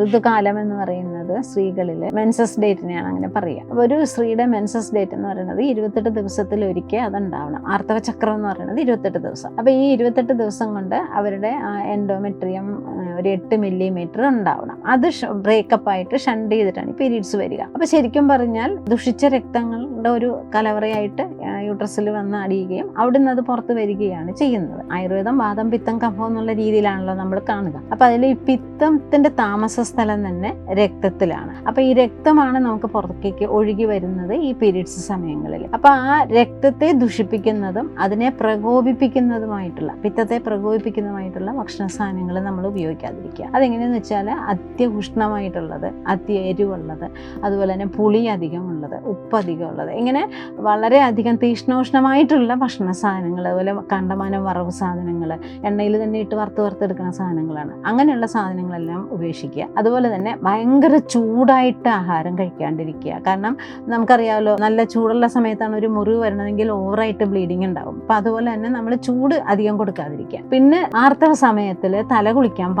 ഋതുകാലം എന്ന് പറയുന്നത് സ്ത്രീകളിലെ മെൻസസ് ഡേറ്റിനെയാണ് അങ്ങനെ പറയുക. അപ്പോൾ ഒരു സ്ത്രീയുടെ മെൻസസ് ഡേറ്റ് എന്ന് പറയുന്നത് ഇരുപത്തെട്ട് ദിവസത്തിൽ ഒരിക്കൽ അതുണ്ടാവണം. ആർത്തവ ചക്രം എന്ന് പറയുന്നത് ഇരുപത്തെട്ട് ദിവസം. അപ്പോൾ ഈ ഇരുപത്തെട്ട് ദിവസം കൊണ്ട് അവരുടെ എൻഡോമെട്രിയം ഒരു എട്ട് മില്ലിമീറ്റർ ഉണ്ടാവണം. അത് ബ്രേക്കപ്പ് ആയിട്ട് ഷണ്ട് ചെയ്തിട്ടാണ് പീരീഡ്സ് വരിക. അപ്പോൾ ശരിക്കും പറഞ്ഞാൽ ദുഷിച്ച രക്തങ്ങളുടെ ഒരു കലവറയായിട്ട് യൂട്രസിൽ വന്ന് അടിയുകയും അവിടുന്ന് അത് പുറത്ത് വരികയാണ് ചെയ്യുന്നത്. ആയുർവേദം വാദം പിത്തം കഫം എന്നുള്ള രീതിയിലാണല്ലോ നമ്മൾ കാണുക. അപ്പോൾ അതിൽ ഈ പിത്തത്തിന്റെ താമസ സ്ഥലം തന്നെ രക്തത്തിലാണ്. അപ്പോൾ ഈ രക്തമാണ് നമുക്ക് പുറത്തേക്ക് ഒഴുകി വരുന്നത് ഈ പീരീഡ്സ് സമയങ്ങളിൽ. അപ്പോൾ ആ രക്തത്തെ ദുഷിപ്പിക്കുന്നതും അതിനെ പ്രകോപിപ്പിക്കുന്നതുമായിട്ടുള്ള പിത്തത്തെ പ്രകോപിപ്പിക്കുന്നതുമായിട്ടുള്ള ഭക്ഷണ സാധനങ്ങൾ നമ്മൾ ഉപയോഗിക്കാതിരിക്കുക അതെങ്ങനെയെന്ന് വെച്ചാൽ അത്യഉഷ്ണമായിട്ടുള്ളത് അത്യ എരിവുള്ളത് അതുപോലെ തന്നെ പുളി അധികമുള്ളത് ഉപ്പ് അധികമുള്ളത്. ഇങ്ങനെ വളരെ അധികം തീഷ്ണോഷ്ണമായിട്ടുള്ള ഭക്ഷണ സാധനങ്ങൾ അതുപോലെ കണ്ടമാനം വറവ് സാധനങ്ങൾ എണ്ണയിൽ തന്നെ ഇട്ട് വറുത്ത് വറുത്തെടുക്കുന്ന സാധനങ്ങളാണ്. അങ്ങനെയുള്ള സാധനങ്ങളെല്ലാം ഉപേക്ഷിക്കുക. അതുപോലെ തന്നെ ഭയങ്കര ചൂടായിട്ട് ആഹാരം കഴിക്കാണ്ടിരിക്കുക. കാരണം നമുക്കറിയാമല്ലോ നല്ല ചൂടുള്ള സമയത്താണ് ഒരു മുറിവ് വരണമെങ്കിൽ ഓവറായിട്ട് ബ്ലീഡിങ് ഉണ്ടാവും. അപ്പം അതുപോലെ തന്നെ നമ്മൾ ചൂട് അധികം കൊടുക്കാതിരിക്കുക. പിന്നെ ആർത്തവ സമയത്തിൽ തല കുളിക്കാൻ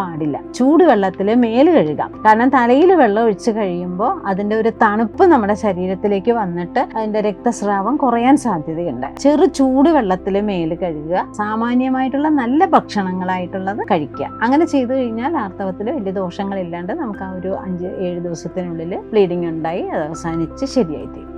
ചൂട് വെള്ളത്തിൽ മേൽ കഴുകാം. കാരണം തലയിൽ വെള്ളം ഒഴിച്ച് കഴിയുമ്പോൾ അതിന്റെ ഒരു തണുപ്പ് നമ്മുടെ ശരീരത്തിലേക്ക് വന്നിട്ട് അതിന്റെ രക്തസ്രാവം കുറയാൻ സാധ്യതയുണ്ട്. ചെറു ചൂടുവെള്ളത്തിൽ മേൽ കഴുകുക സാമാന്യമായിട്ടുള്ള നല്ല ഭക്ഷണങ്ങളായിട്ടുള്ളത് കഴിക്കുക. അങ്ങനെ ചെയ്തു കഴിഞ്ഞാൽ ആർത്തവത്തിൽ വലിയ ദോഷങ്ങളില്ലാണ്ട് നമുക്ക് ആ ഒരു അഞ്ച് ഏഴ് ദിവസത്തിനുള്ളിൽ ബ്ലീഡിംഗ് ഉണ്ടായി അത് അവസാനിച്ച് ശരിയായി തീരും